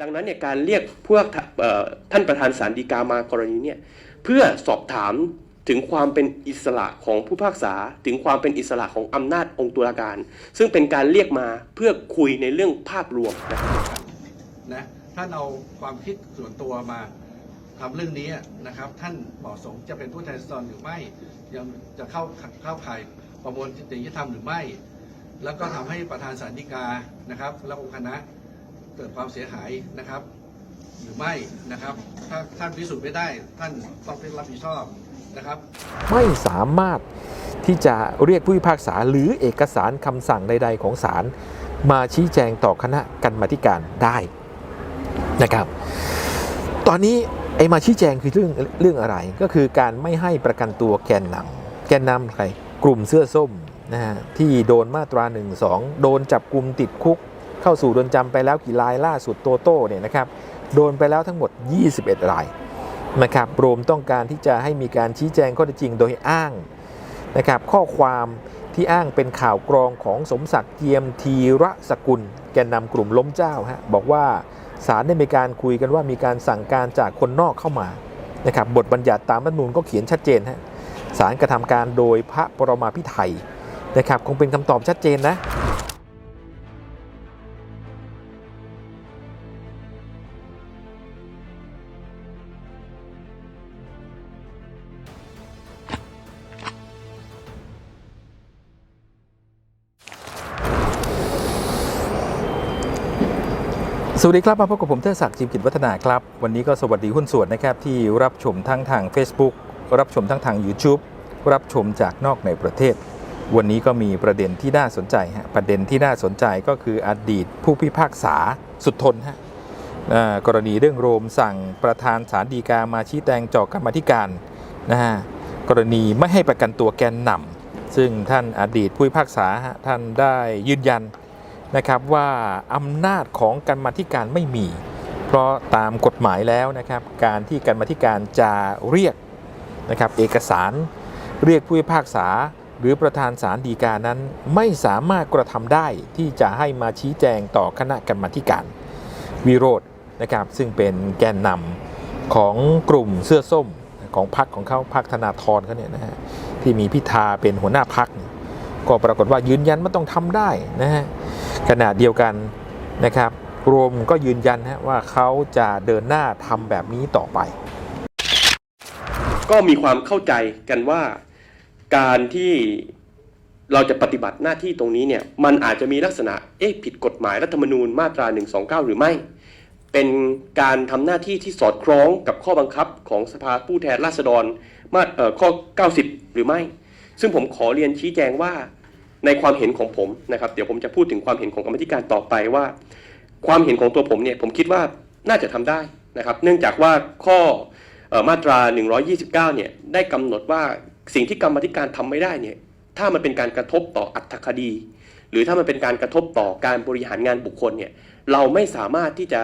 ดังนั้นเนี่ยการเรียกพวกท่านประธานศาลฎีกามากรณีเนี่ยเพื่อสอบถามถึงความเป็นอิสระของผู้พิพากษา ถึงความเป็นอิสระของอำนาจองค์ตุลาการ ซึ่งเป็นการเรียกมาเพื่อคุยในเรื่องภาพรวมนะครับนะท่านเอาความคิดส่วนตัวมาทำเรื่องนี้นะครับ ท่านเหมาะสมจะเป็นผู้แทนราษฎรหรือไม่ยังจะเข้าเข้าข่ายประมวลจริยธรรมหรือไม่ แล้วก็ทำให้ประธานศาลฎีกานะครับและองค์คณะ เกิดความเสียหายนะครับ หรือไม่นะครับ ถ้าท่านพิสูจน์ไม่ได้ท่านต้องเป็นรับผิดชอบนะครับ ไม่สามารถที่จะเรียกผู้พิพากษาหรือเอกสารคำสั่งใด ๆ ของศาลมาชี้แจงต่อคณะกรรมาธิการได้นะครับ ตอนนี้ไอ้มาชี้แจงคือเรื่องเรื่องอะไรก็คือการไม่ให้ประกันตัวแกนนำแกนนำใครกลุ่มเสื้อส้มนะฮะที่โดนมาตรา1นึโดนจับกลุ่มติดคุก เข้าสู่เรือนจำไปแล้วกี่รายล่าสุดโตโต้เนี่ยนะครับโดนไปแล้วทั้งหมด 21 รายนะครับโรมต้องการที่จะให้มีการชี้แจงข้อเท็จจริงโดยอ้างนะครับข้อความที่อ้างเป็นข่าวกรองของสมศักดิ์เจียมทีระสกุล แกนนำกลุ่มล้มเจ้าฮะบอกว่าศาลได้มีการคุยกันว่ามีการสั่งการจากคนนอกเข้ามานะครับบทบัญญัติตามรัฐมนูญก็เขียนชัดเจนฮะศาลกระทำการโดยพระปรมาภิไธยนะครับคงเป็นคำตอบชัดเจนนะ วัสดีครับมาพบกับผมเทศศักดิ์จิมกิจวัฒนาครับ วันนี้ก็สวัสดีหุ้นส่วนนะครับ ที่รับชมทั้งทาง Facebook รับชมทั้งทาง YouTube รับชมจากนอกในประเทศ วันนี้ก็มีประเด็นที่น่าสนใจฮะประเด็นที่น่าสนใจก็คืออดีตผู้พิพากษาสุดทนฮะกรณีเรื่องโรมสั่งประธานศาลฎีกามาชี้แจงจอกรรมธิการนะฮะกรณีไม่ให้ประกันตัวแกนนำซึ่งท่านอดีตผู้พิพากษาท่านได้ยืนยัน นะครับว่าอำนาจของกรรมาธิการไม่มี เพราะตามกฎหมายแล้วนะครับการที่กรรมาธิการจะเรียกนะครับเอกสารเรียกผู้พิพากษา หรือประธานศาลฎีกานั้น ไม่สามารถกระทำได้ที่จะให้มาชี้แจงต่อคณะกรรมาธิการ วิโรธนะครับซึ่งเป็นแกนนำของกลุ่มเสื้อส้มของพรรคของเขาพรรคธนาธรเขาเนี่ยนะฮะที่มีพิธาเป็นหัวหน้าพรรคเนี่ย ก็ปรากฏว่ายืนยันมันต้องทำได้นะฮะขณะเดียวกันนะครับรวมก็ยืนยันฮะว่าเขาจะเดินหน้าทำแบบนี้ต่อไป ก็มีความเข้าใจกันว่าการที่เราจะปฏิบัติหน้าที่ตรงนี้เนี่ยมันอาจจะมีลักษณะเอ๊ะผิดกฎหมายรัฐธรรมนูญมาตรา 129 หรือไม่ เป็นการทำหน้าที่ที่สอดคล้องกับข้อบังคับของสภาผู้แทนราษฎรมาเอ่อข้อ 90 หรือไม่ ซึ่งผมขอเรียนชี้แจงว่าในความเห็นของผมนะครับ เดี๋ยวผมจะพูดถึงความเห็นของกรรมธิการต่อไปว่า ความเห็นของตัวผมเนี่ยผมคิดว่าน่าจะทำได้นะครับ เนื่องจากว่าข้อออมาตรา 129 เนี่ยได้กำหนดว่าสิ่งที่กรรมธิการทำไม่ได้เนี่ยถ้ามันเป็นการกระทบต่ออัตคดี หรือถ้ามันเป็นการกระทบต่อการบริหารงานบุคคลเนี่ยเราไม่สามารถที่จะ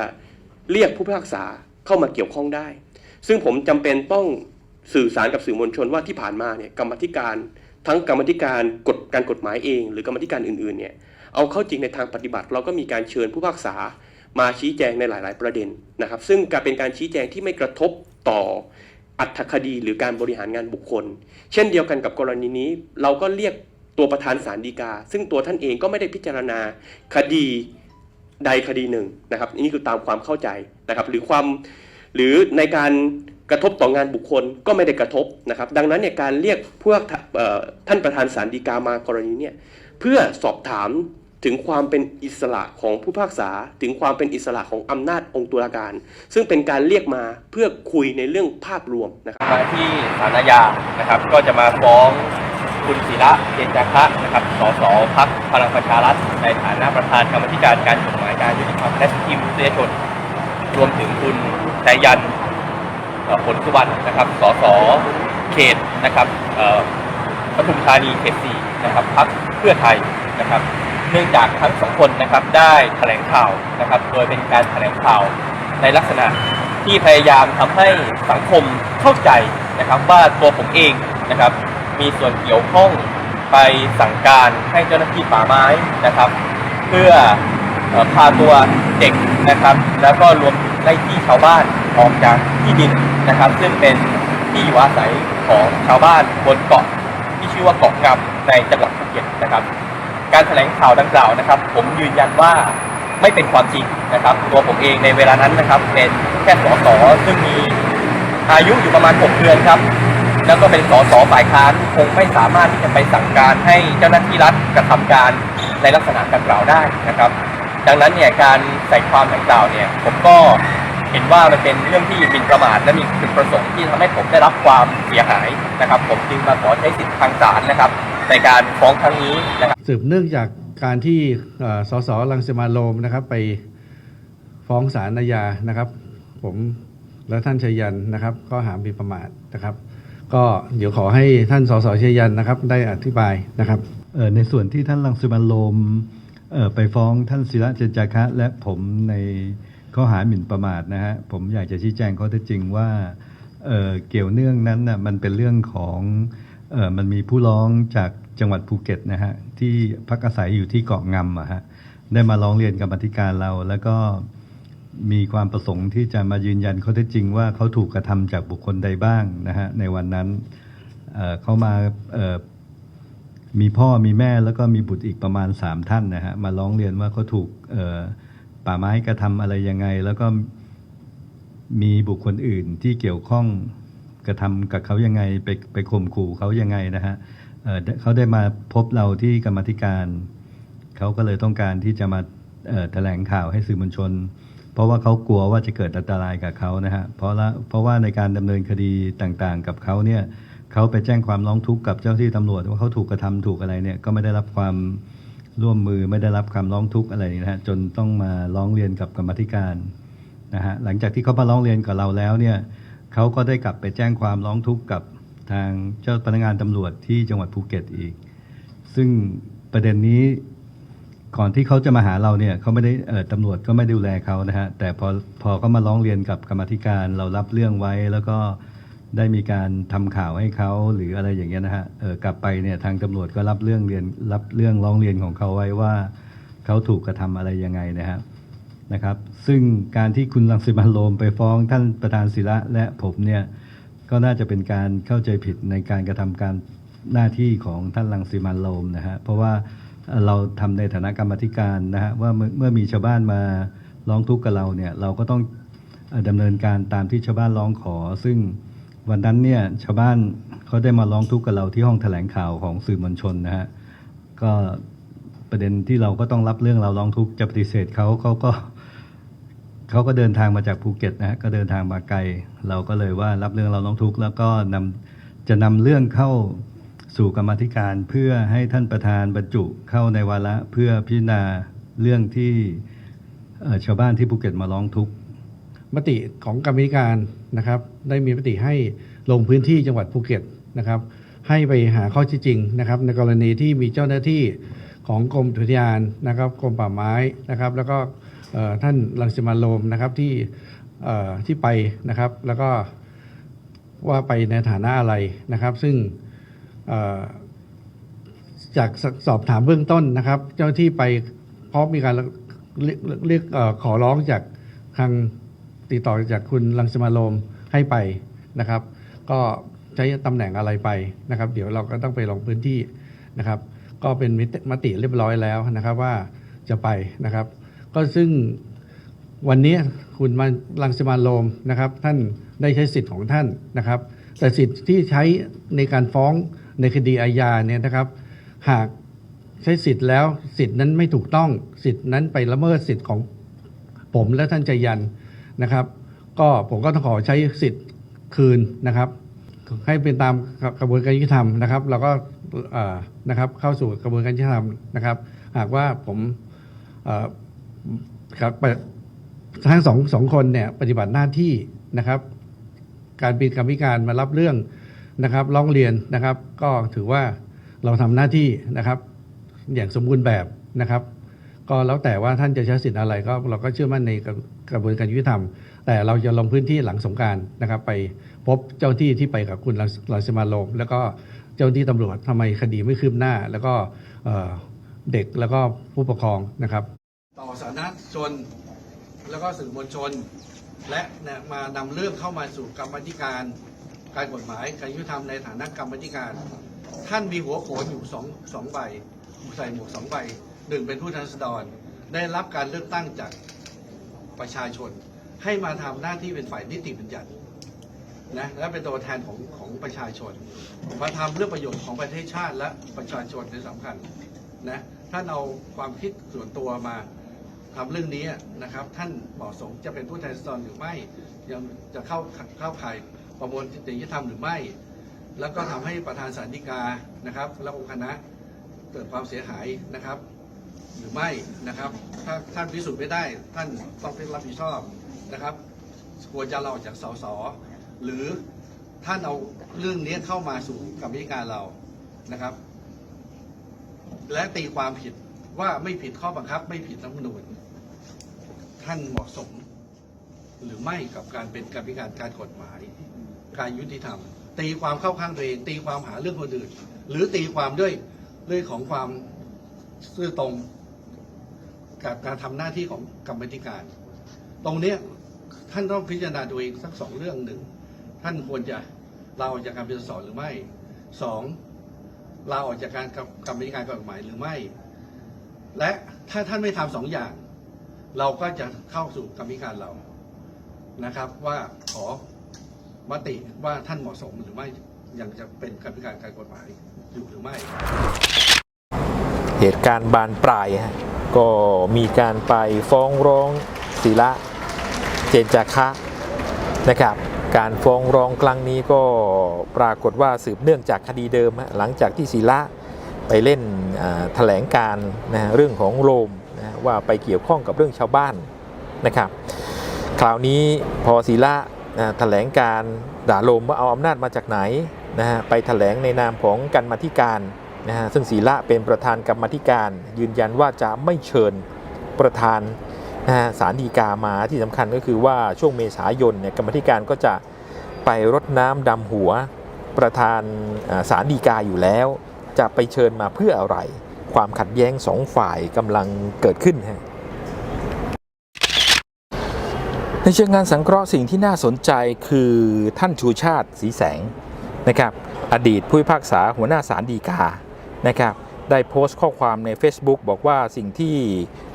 เรียกผู้พิพากษาเข้ามาเกี่ยวข้องได้ ซึ่งผมจำเป็นต้องสื่อสารกับสื่อมวลชนว่าที่ผ่านมาเนี่ยกรรมธิการ ทั้งกรรมธิการกฎการกฎหมายเอง หรือกรรมธิการอื่นๆเนี่ยเอาเข้าจริงในทางปฏิบัติ เราก็มีการเชิญผู้พิพากษามาชี้แจงในหลาย ๆ ประเด็นนะครับ ซึ่งการเป็นการชี้แจงที่ไม่กระทบต่ออัตคดีหรือการบริหารงานบุคคล เช่นเดียวกันกับกรณีนี้ เราก็เรียกตัวประธานศาลฎีกา ซึ่งตัวท่านเองก็ไม่ได้พิจารณาคดีใดคดีหนึ่งนะครับนี่คือตามความเข้าใจนะครับ หรือความหรือในการ กระทบต่องานบุคคลก็ไม่ได้กระทบนะครับ ดังนั้นเนี่ยการเรียกพวกท่านประธานศาลฎีกามากรณีเนี่ยเพื่อสอบถามถึงความเป็นอิสระของผู้พิพากษา ถึงความเป็นอิสระของอำนาจองค์ตุลาการ ซึ่งเป็นการเรียกมาเพื่อคุยในเรื่องภาพรวมนะครับมาที่ศาลอาญานะครับ ก็จะมาฟ้องคุณศิระเจนจาคะนะครับสสพักพลังประชารัฐในฐานะประธานกรรมธิการการกฎหมายการยุติธรรมและสิทธิมนุษยชน รวมถึงคุณชายยัน ผลสุวรรณนะครับ สส เขตนะครับปทุมธานีเขตสี่นะครับพักเพื่อไทยนะครับ เนื่องจากทั้งสองคนนะครับได้แถลงข่าวนะครับ โดยเป็นการแถลงข่าวในลักษณะที่พยายามทำให้สังคมเข้าใจนะครับ ว่าตัวผมเองนะครับ มีส่วนเกี่ยวข้องไปสั่งการให้เจ้าหน้าที่ป่าไม้นะครับ เพื่อพาตัวเด็กนะครับ แล้วก็รวมไล่ที่ชาวบ้านออกจากที่ดิน นะครับ ซึ่งเป็นที่อยู่อาศัยของชาวบ้านบนเกาะที่ชื่อว่าเกาะงำในจังหวัดภูเก็ตนะครับ การแถลงข่าวดังกล่าวนะครับ ผมยืนยันว่าไม่เป็นความจริงนะครับ ตัวผมเองในเวลานั้นนะครับ เป็นแค่สสซึ่งมีอายุอยู่ประมาณ 6 เดือนครับ แล้วก็เป็นสสฝ่ายค้านคงไม่สามารถที่จะไปสั่งการให้เจ้าหน้าที่รัฐกระทำการในลักษณะดังกล่าวได้นะครับ ดังนั้นเนี่ยการใส่ความดังกล่าวเนี่ยผมก็ เห็นว่ามันเป็นเรื่องที่หมิ่นประมาทและมีจุดประสงค์ที่ทำให้ผมได้รับความเสียหายนะครับ ผมจึงมาขอใช้สิทธิทางศาลนะครับ ในการฟ้องครั้งนี้นะครับสืบเนื่องจากการที่เอ่อสสรังสิมาโรมนะครับไปฟ้องศาลอาญานะครับ ผมและท่านชัยยันนะครับก็หาหมีประมาทนะครับ ก็เดี๋ยวขอให้ท่านสสชัยยันนะครับ ได้อธิบายนะครับเอ่อในส่วนที่ท่านรังสิมันต์โรมเอ่อไปฟ้องท่านศิระเจนจาคะ และผมใน ข้อหาหมิ่นประมาทนะฮะผมอยากจะชี้แจงข้อเท็จจริงว่าเเกี่ยวเนื่องนั้นน่ะมันเป็นเรื่องของออมันมีผู้ร้องจากจังหวัดภูเก็ตนะฮะที่พักอาศัยอยู่ที่เกาะงำอะฮะได้มาร้องเรียนกรรมาธิการเรา แล้วก็มีความประสงค์ที่จะมายืนยันข้อเท็จจริงว่าเขาถูกกระทำจากบุคคลใดบ้างนะฮะในวันนั้นเเขามามีพ่อมีแม่แล้วก็มีบุตรอีกประมาณสามท่านนะฮะมาร้องเรียนว่าเขาถูกเป่าไม้กระทำอะไรยังไง แล้วก็มีบุคคลอื่นที่เกี่ยวข้องกระทำกับเขายังไงไปไปข่มขู่เขายังไงนะฮะเเขาได้มาพบเราที่กรรมธิการ เขาก็เลยต้องการที่จะมาแถลงข่าวให้สื่อมวลชน เพราะว่าเขากลัวว่าจะเกิดอันตรายกับเขานะฮะเพราะละเพราะว่าในการดำเนินคดีต่างๆ กับเขาเนี่ยเขาไปแจ้งความร้องทุกข์กับเจ้าที่ตำรวจว่าเขาถูกกระทำถูกอะไรเนี่ยก็ไม่ได้รับความ ร่วมมือไม่ได้รับคำร้องทุกข์อะไรนะฮะจนต้องมาร้องเรียนกับกรรมธิการนะฮะหลังจากที่เขามาร้องเรียนกับเราแล้วเนี่ยเขาก็ได้กลับไปแจ้งความร้องทุกข์กับทางเจ้าพนักงานตำรวจที่จังหวัดภูเก็ตอีก ซึ่งประเด็นนี้ก่อนที่เขาจะมาหาเราเนี่ยเขาไม่ได้เออตำรวจก็ไม่ดูแลเขานะฮะแต่พอพอเขามาร้องเรียนกับกรรมธิการเรารับเรื่องไว้แล้วก็ ได้มีการทำข่าวให้เขาหรืออะไรอย่างเงี้ยนะฮะเออกลับไปเนี่ยทางตำรวจก็รับเรื่องเรียนรับเรื่องร้องเรียนของเขาไว้ว่าเขาถูกกระทำอะไรยังไงนะฮะนะครับ ซึ่งการที่คุณรังสิมันโรมไปฟ้องท่านประธานศิระและผมเนี่ยก็น่าจะเป็นการเข้าใจผิดในการกระทำการหน้าที่ของท่านรังสิมันโรมนะฮะเพราะว่าเราทำในฐานะกรรมธิการนะฮะว่าเมื่อมีชาวบ้านมาร้องทุกข์กับเราเนี่ยเราก็ต้องเอ่อดำเนินการตามที่ชาวบ้านร้องขอ ซึ่ง วันนั้นเนี่ยชาวบ้านเขาได้มาร้องทุกข์กับเราที่ห้องแถลงข่าวของสื่อมวลชนนะฮะก็ประเด็นที่เราก็ต้องรับเรื่องเราร้องทุกข์จะปฏิเสธเขาเขาก็เขาก็เดินทางมาจากภูเก็ตนะฮะก็เดินทางมาไกล เราก็เลยว่ารับเรื่องเราร้องทุกข์แล้วก็นำจะนำเรื่องเข้าสู่กรรมธิการเพื่อให้ท่านประธานบรรจุเข้าในวาระเพื่อพิจารณาเรื่องที่ชาวบ้านที่ภูเก็ตมาร้องทุกข์ มติของกรรมธิการนะครับ ได้มีมติให้ลงพื้นที่จังหวัดภูเก็ตนะครับ ให้ไปหาข้อเท็จจริงนะครับ ในกรณีที่มีเจ้าหน้าที่ของกรมอุทยานนะครับกรมป่าไม้นะครับ แล้วก็ท่านรังสิมันต์โรมนะครับที่ที่ไปนะครับ แล้วก็ว่าไปในฐานะอะไรนะครับ ซึ่งจากสอบถามเบื้องต้นนะครับ เจ้าหน้าที่ไปเพราะมีการเรียกขอร้องจากทาง ติดต่อจากคุณลังสมาโรมให้ไปนะครับ ก็ใช้ตำแหน่งอะไรไปนะครับ เดี๋ยวเราก็ต้องไปลงพื้นที่นะครับ ก็เป็นมิติมติเรียบร้อยแล้วนะครับว่าจะไปนะครับ ก็ซึ่งวันนี้คุณมาลังสิมาโรมนะครับ ท่านได้ใช้สิทธิ์ของท่านนะครับ แต่สิทธิ์ที่ใช้ในการฟ้องในคดีอาญาเนี่ยนะครับ หากใช้สิทธิ์แล้วสิทธิ์นั้นไม่ถูกต้องสิทธิ์นั้นไปละเมิดสิทธิ์ของผมและท่านใจยัน นะครับ ก็ผมก็ต้องขอใช้สิทธิ์คืนนะครับ ให้เป็นตามกระบวนการยุติธรรมนะครับ เราก็นะครับเข้าสู่กระบวนการยุติธรรมนะครับ หากว่าผมครับทั้งสองสองคนเนี่ยปฏิบัติหน้าที่นะครับ การเป็นกรรมิการมารับเรื่องนะครับร้องเรียนนะครับ ก็ถือว่าเราทำหน้าที่นะครับ อย่างสมบูรณ์แบบนะครับ ก็แล้วแต่ว่าท่านจะใช้สิทธิ์อะไรก็เราก็เชื่อมั่นในกระบวนการยุติธรรม แต่เราจะลงพื้นที่หลังสงการนะครับ ไปพบเจ้าที่ที่ไปกับคุณรังสิมาโรมแล้วก็เจ้าที่ตำรวจทำไมคดีไม่คืบหน้า แล้วก็เเด็กแล้วก็ผู้ปกครองนะครับ ต่อสาธารณชน แล้วก็สื่อมวลชน และมานำเรื่องเข้ามาสู่กรรมธิการ การกฎหมายการยุติธรรมในฐานะกรรมธิการ ท่านมีหัวโขนอยู่สองสองใบใส่หมวกสองใบ หนึ่งเป็นผู้แทนราษฎรได้รับการเลือกตั้งจากประชาชน ให้มาทำหน้าที่เป็นฝ่ายนิติบัญญัตินะและเป็นตัวแทนของของประชาชนมาทำเรื่องประโยชน์ของประเทศชาติและประชาชนในสำคัญนะท่านเอาความคิดส่วนตัวมาทำเรื่องนี้นะครับ ท่านเหมาะสมจะเป็นผู้แทนราษฎรหรือไม่ยังจะเข้าเข้าข่ายประมวลจริยธรรมหรือไม่ แล้วก็ทำให้ประธานสารดีกานะครับและองค์คณะเกิดความเสียหายนะครับ หรือไม่นะครับ ถ้าท่านพิสูจน์ไม่ได้ท่านต้องเป็นรับผิดชอบนะครับควรจะเราออกจากสสหรือท่านเอาเรื่องนี้เข้ามาสู่กรรมธิการเรานะครับ และตีความผิดว่าไม่ผิดข้อบังคับ ไม่ผิดรัฐมนูญท่านเหมาะสม หรือไม่กับการเป็นกรรมธิการการกฎหมาย การยุติธรรม ตีความเข้าข้างตัวเอง ตีความหาเรื่องคนอื่น หรือตีความด้วยด้วยของความซื่อตรง กับการทำหน้าที่ของกรรมธิการ ตรงเนี้ยท่านต้องพิจารณาตัวเองสักสองเรื่องหนึ่งท่านควรจะลาออกจากการเป็นสสหรือไม่สองลาออกจากการกรรมธิการกฎหมายหรือไม่ และถ้าท่านไม่ทำสองอย่าง เราก็จะเข้าสู่กรรมธิการเรานะครับ ว่าขอมติว่าท่านเหมาะสมหรือไม่ยังจะเป็นกรรมธิการการกฎหมายอยู่หรือไม่ เหตุการณ์บานปลายฮะ ก็มีการไปฟ้องร้องศิระเจนจาคะนะครับ การฟ้องร้องครั้งนี้ก็ปรากฏว่าสืบเนื่องจากคดีเดิม หลังจากที่ศิระไปเล่นแถลงการนะเรื่องของโรมนะว่าไปเกี่ยวข้องกับเรื่องชาวบ้านนะครับ คราวนี้พอศิระอ่าแถลงการด่าโรมว่าเอาอำนาจมาจากไหนนะฮะไปแถลงในนามของกันมาธิการ นะฮะซึ่งศีละเป็นประธานกรรมธิการ ยืนยันว่าจะไม่เชิญประธานนะฮะสารดีกามาที่สำคัญก็คือว่าช่วงเมษายนเนี่ยกรรมธิการก็จะไปรดน้ำดำหัวประธานสารดีกาอยู่แล้ว จะไปเชิญมาเพื่ออะไร ความขัดแย้งสองฝ่ายกำลังเกิดขึ้นฮะในเชิงงานสังเคราะห์สิ่งที่น่าสนใจคือท่านชูชาติสีแสงนะครับ อดีตผู้พิพากษาหัวหน้าศาลฎีกา นะครับได้โพสต์ข้อความใน Facebook บอกว่าสิ่งที่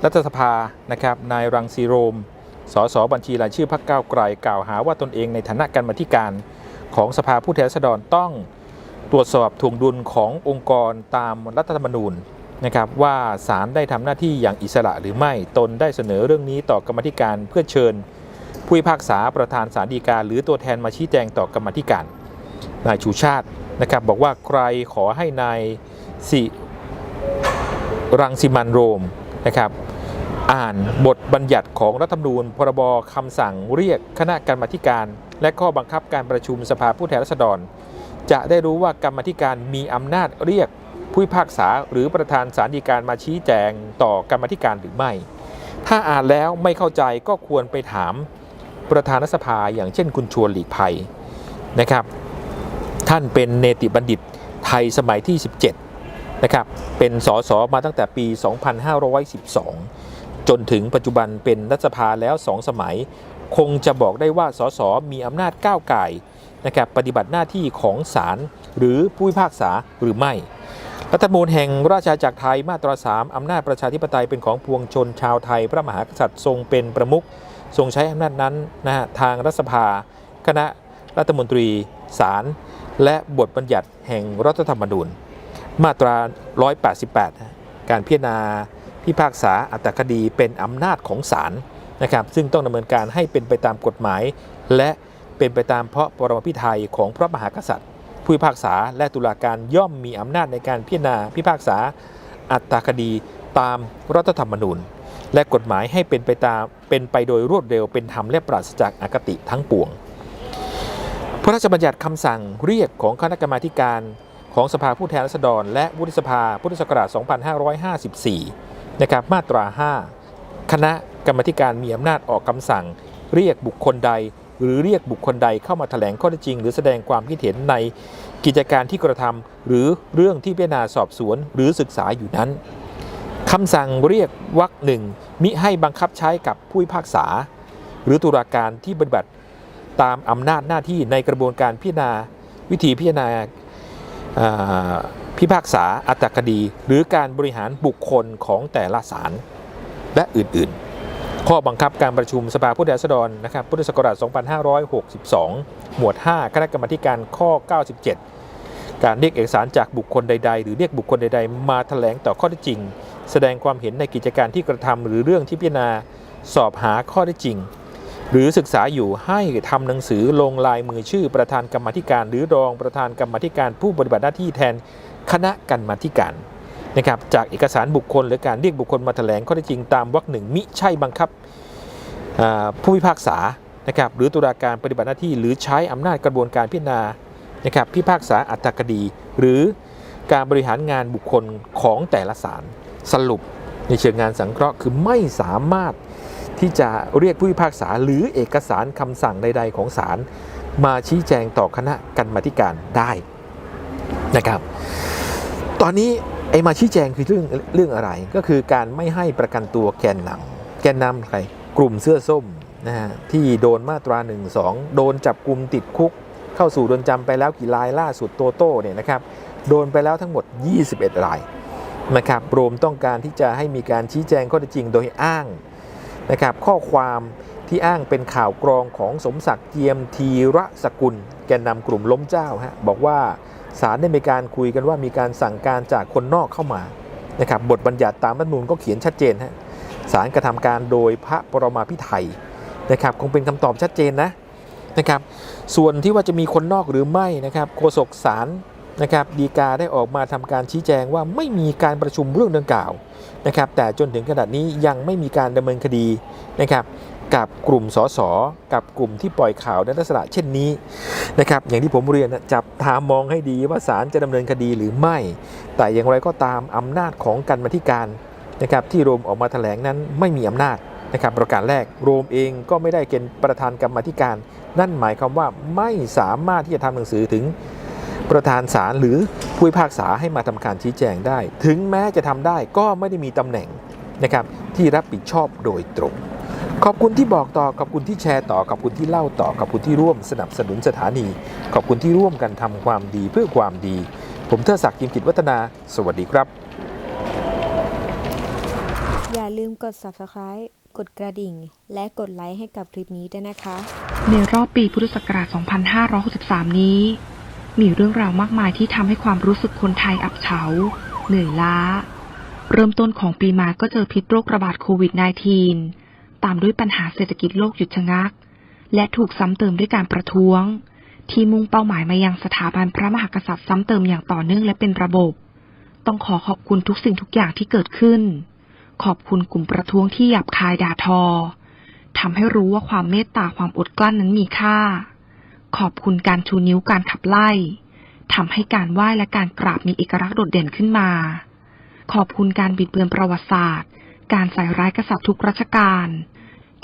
รัฐสภานะครับนายรังสีโรม สสบัญชีรายชื่อพรรคก้าวไกลกล่าวหาว่าตนเองในฐานะการมธิการของสภาผู้แทนราษฎรต้องตรวจสอบถ่วงดุลขององค์กรตามรัฐธรรมนูญนะครับว่าศาลได้ทำหน้าที่อย่างอิสระหรือไม่ตนได้เสนอเรื่องนี้ต่อกรรมธิการเพื่อเชิญ ผู้พิพากษาประธานศาลฎีกาหรือตัวแทนมาชี้แจงต่อกรรมธิการนายชูชาตินะครับบอกว่าใครขอให้นาย สิรังสิมันโรมนะครับอ่านบทบัญญัติของรัฐธรรมนูญ พรบคำสั่งเรียกคณะกรรมาการ และข้อบังคับการประชุมสภาผู้แทนราษฎร จะได้รู้ว่ากรรมาธิการมีอำนาจเรียกผู้พิพากษาหรือประธานศาลฎีการมาชี้แจงต่อกรรมธิการหรือไม่ ถ้าอ่านแล้วไม่เข้าใจก็ควรไปถามประธานสภาอย่างเช่นคุณชวนหลีกภัยนะครับ ท่านเป็นเนติบัณฑิตไทยสมัยที่ 17 นะครับเป็นสสมาตั้งแต่ปี 2512 จนถึงปัจจุบันเป็นรัฐสภาแล้ว 2 สมัย คงจะบอกได้ว่าสสมีอำนาจก้าวไก่นะครับปฏิบัติหน้าที่ของศาลหรือผู้พิพากษาหรือไม่ รัฐธรรมนูญแห่งราชอาณาจักรไทยมาตรา 3 อำนาจประชาธิปไตยเป็นของปวงชนชาวไทย พระมหากษัตริย์ทรงเป็นประมุขทรงใช้อำนาจนั้นนะฮะทางรัฐสภา คณะรัฐมนตรีศาลและบทบัญญัติแห่งรัฐธรรมนูญ มาตรา 188 การพิจารณาพิพากษาอัตคดีเป็นอำนาจของศาลนะครับ ซึ่งต้องดำเนินการให้เป็นไปตามกฎหมาย และเป็นไปตามเพราะปรมพิไทยของพระมหากษัตริย์ ผู้พิพากษาและตุลาการย่อมมีอำนาจในการพิจารณาพิพากษาอัตคดีตามรัฐธรรมนูญ และกฎหมายให้เป็นไปตามเป็นไปโดยรวดเร็วเป็นธรรมและปราศจากอคติทั้งปวง พระราชบัญญัติคำสั่งเรียกของคณะกรรมาการ ของสภาผู้แทนราษฎร และวุฒิสภาพุทธศักราช 2554 นะครับ มาตรา 5 คณะกรรมการมีอำนาจออกคำสั่ง เรียกบุคคลใด หรือเรียกบุคคลใดเข้ามาแถลงข้อเท็จจริง หรือแสดงความคิดเห็นในกิจการที่กระทำหรือเรื่องที่พิจารณาสอบสวนหรือศึกษาอยู่นั้นคำสั่งเรียกวรรคหนึ่งมิให้บังคับใช้กับผู้พิพากษา หรือตุลาการที่ปฏิบัติตามอำนาจหน้าที่ในกระบวนการพิจารณา วิธีพิจารณา พิพากษาอัตาคดี หรือการบริหารบุคคลของแต่ละศาลและอื่นๆ ข้อบังคับการประชุมสภาผู้แทนราษฎรนะครับพุทธศักราช 2562 หมวด 5 คณะกรรมาการข้อ 97 การเรียกเอกสารจากบุคคลใด ๆ หรือเรียกบุคคลใด ๆ มาแถลงต่อข้อเท็จจริง แสดงความเห็นในกิจการที่กระทำหรือเรื่องที่พิจารณาสอบหาข้อเท็จจริง หรือศึกษาอยู่ให้ทำหนังสือลงลายมือชื่อประธานกรรมธิการ หรือรองประธานกรรมธิการผู้ปฏิบัติหน้าที่แทนคณะกรรมธิการนะครับจากเอกสารบุคคลหรือการเรียกบุคคลมาแถลงข้อเท็จจริงตามวรรคหนึ่งมิใช่บังคับผู้พิพากษานะครับหรือตุลาการปฏิบัติหน้าที่ หรือใช้อำนาจกระบวนการพิจารณานะครับพิพากษาอัตราคดี หรือการบริหารงานบุคคลของแต่ละศาลสรุปในเชิงงานสังเคราะห์คือไม่สามารถ ที่จะเรียกผู้พิพากษาหรือเอกสารคำสั่งใด ๆ ของศาลมาชี้แจงต่อคณะกรรมาธิการได้นะครับ ตอนนี้ไอ้มาชี้แจงคือเรื่องเรื่องอะไร ก็คือการไม่ให้ประกันตัวแกนนำแกนนำใครกลุ่มเสื้อส้มนะฮะที่โดนมาตรา1นึโดนจับกลุ่มติดคุก เข้าสู่เรือนจำไปแล้วกี่รายล่าสุดโตโต้เนี่ยนะครับโดนไปแล้วทั้งหมด 21 รายนะครับรวมต้องการที่จะให้มีการชี้แจงข้อเท็จจริงโดยอ้าง นะครับข้อความที่อ้างเป็นข่าวกรองของสมศักดิ์เจียมทีระสกุล แกนนำกลุ่มล้มเจ้าฮะบอกว่าศาลได้มีการคุยกันว่ามีการสั่งการจากคนนอกเข้ามานะครับบทบัญญัติตามรัฐมนูญก็เขียนชัดเจนฮะศาลกระทำการโดยพระปรมาภิไธยนะครับคงเป็นคำตอบชัดเจนนะนะครับส่วนที่ว่าจะมีคนนอกหรือไม่นะครับโฆษกศาล นะครับดีกาได้ออกมาทำการชี้แจงว่าไม่มีการประชุมเรื่องดังกล่าวนะครับแต่จนถึงขนาดนี้ยังไม่มีการดำเนินคดีนะครับกับกลุ่มสสกับกลุ่มที่ปล่อยข่าวในลักษณะเช่นนี้นะครับอย่างที่ผมเรียนนะจับตามมองให้ดีว่าศาลจะดำเนินคดีหรือไม่ แต่อย่างไรก็ตามอำนาจของกรรมาธิการนะครับที่โรมออกมาแถลงนั้นไม่มีอำนาจนะครับประการแรกโรมเองก็ไม่ได้เป็นประธานกรรมาธิการ นั่นหมายความว่าไม่สามารถที่จะทำหนังสือถึง ประธานศาลหรือผู้พิพากษาให้มาทำการชี้แจงได้ ถึงแม้จะทำได้ก็ไม่ได้มีตำแหน่งนะครับที่รับผิดชอบโดยตรง ขอบคุณที่บอกต่อขอบคุณที่แชร์ต่อขอบคุณที่เล่าต่อขอบคุณที่ร่วมสนับสนุนสถานี ขอบคุณที่ร่วมกันทำความดีเพื่อความดี ผมเทอศักดิ์กิมกิจวัฒนา สวัสดีครับ อย่าลืมกด subscribe กดกระดิ่ง และกดไลค์ให้กับคลิปนี้ด้วยนะคะ ในรอบปีพุทธศักราช 2563 นี้ มีเรื่องราวมากมายที่ทำให้ความรู้สึกคนไทยอับเฉา เหนื่อยล้า เริ่มต้นของปีมาก็เจอพิษโรคระบาดโควิด -19 ตามด้วยปัญหาเศรษฐกิจโลกหยุดชะงัก และถูกซ้ำเติมด้วยการประท้วง ที่มุ่งเป้าหมายมายังสถาบันพระมหากษัตริย์ซ้ำเติมอย่างต่อเนื่องและเป็นระบบ ต้องขอขอบคุณทุกสิ่งทุกอย่างที่เกิดขึ้น ขอบคุณกลุ่มประท้วงที่หยาบคายด่าทอทำให้รู้ว่าความเมตตาความอดกลั้นนั้นมีค่า ขอบคุณการชูนิ้วการขับไล่ทำให้การไหว้และการกราบมีเอกลักษณ์โดดเด่นขึ้นมา ขอบคุณการบิดเบือนประวัติศาสตร์ การใส่ร้ายกษัตริย์ทุกรัชกาล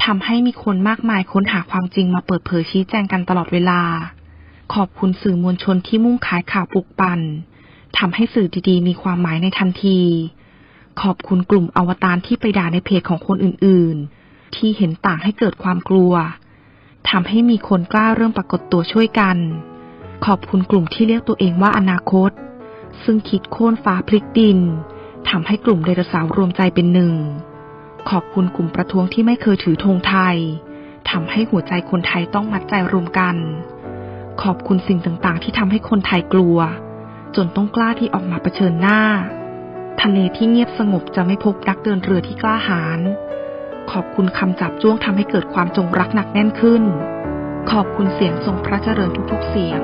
ทำให้มีคนมากมายค้นหาความจริงมาเปิดเผยชี้แจงกันตลอดเวลา ขอบคุณสื่อมวลชนที่มุ่งขายข่าวปลุกปั่นทำให้สื่อดีๆ มีความหมายในทันที ขอบคุณกลุ่มอวตารที่ไปด่าในเพจของคนอื่นๆ ที่เห็นต่างให้เกิดความกลัว ทำให้มีคนกล้าเริ่มปรากฏตัวช่วยกัน ขอบคุณกลุ่มที่เรียกตัวเองว่าอนาคต ซึ่งคิดโค่นฟ้าพลิกดินทำให้กลุ่มไดโนเสาร์รวมใจเป็นหนึ่ง ขอบคุณกลุ่มประท้วงที่ไม่เคยถือธงไทยทำให้หัวใจคนไทยต้องมัดใจรวมกัน ขอบคุณสิ่งต่างๆ ที่ทำให้คนไทยกลัว จนต้องกล้าที่ออกมาเผชิญหน้า ทะเลที่เงียบสงบจะไม่พบนักเดินเรือที่กล้าหาญ ขอบคุณคำจับจ้วงทำให้เกิดความจงรักหนักแน่นขึ้น ขอบคุณเสียงทรงพระเจริญทุกๆเสียง